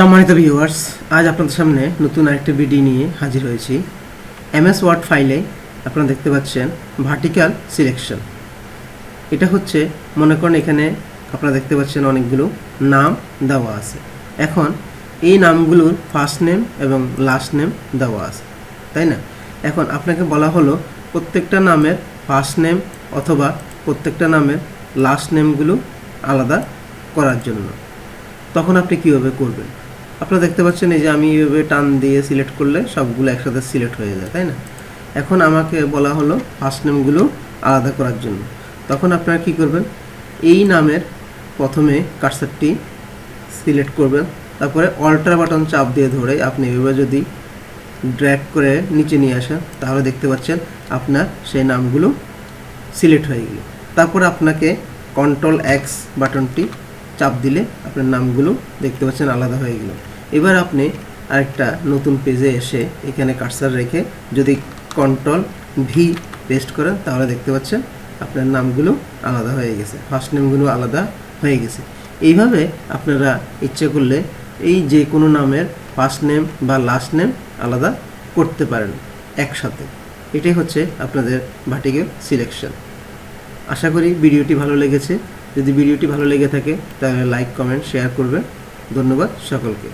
সম্মানিত ভিউয়ার্স আজ আপনাদের সামনে নতুন আরেকটি ভিডিও নিয়ে হাজির হয়েছি। এমএস ওয়ার্ড ফাইলে আপনারা দেখতে পাচ্ছেন ভার্টিক্যাল সিলেকশন এটা হচ্ছে, মনে করেন এখানে আপনারা দেখতে পাচ্ছেন অনেকগুলো নাম দেওয়া আছে। এখন, এই নামগুলোর ফার্স্ট নেম এবং লাস্ট নেম দেওয়া আছে, তাই না? এখন আপনাকে বলা হলো, প্রত্যেকটা নামের ফার্স্ট নেম অথবা প্রত্যেকটা নামের লাস্ট নেমগুলো আলাদা করার জন্য। তখন আপনি কীভাবে করবেন? আপনারা দেখতে পাচ্ছেন এই যে আমি এইভাবে টান দিয়ে সিলেক্ট করলে সবগুলো একসাথে সিলেক্ট হয়ে যায়, তাই না? এখন আমাকে বলা হলো ফার্স্ট নেমগুলো আলাদা করার জন্য। তখন আপনারা কি করবেন? এই নামের প্রথমে কার্সারটি সিলেক্ট করবেন। তারপরে অল্টার বাটন চাপ দিয়ে ধরে আপনি এভাবে যদি ড্র্যাগ করে নিচে নিয়ে আসেন, তাহলে দেখতে পাচ্ছেন আপনার সেই নামগুলো সিলেক্ট হয়ে গেল। তারপর আপনাকে কন্ট্রোল এক্স বাটনটি চাপ দিলে আপনার নামগুলো দেখতে পাচ্ছেন আলাদা হয়ে গেল। এবার আপনি আরেকটা নতুন পেজে এসে এখানে কার্সার রেখে যদি কন্ট্রোল ভি পেস্ট করেন, তাহলে দেখতে পাচ্ছেন আপনার নামগুলো আলাদা হয়ে গেছে ফার্স্ট নেমগুলো আলাদা হয়ে গেছে। এইভাবে আপনারা ইচ্ছে করলে এই যে কোনো নামের ফার্স্ট নেম বা লাস্ট নেম আলাদা করতে পারেন একসাথে। এটাই হচ্ছে আপনাদের ভার্টিক্যাল সিলেকশন আশা করি ভিডিওটি ভালো লেগেছে। যদি ভিডিওটি ভালো লেগে থাকে তাহলে লাইক কমেন্ট শেয়ার করবেন। ধন্যবাদ সকলকে।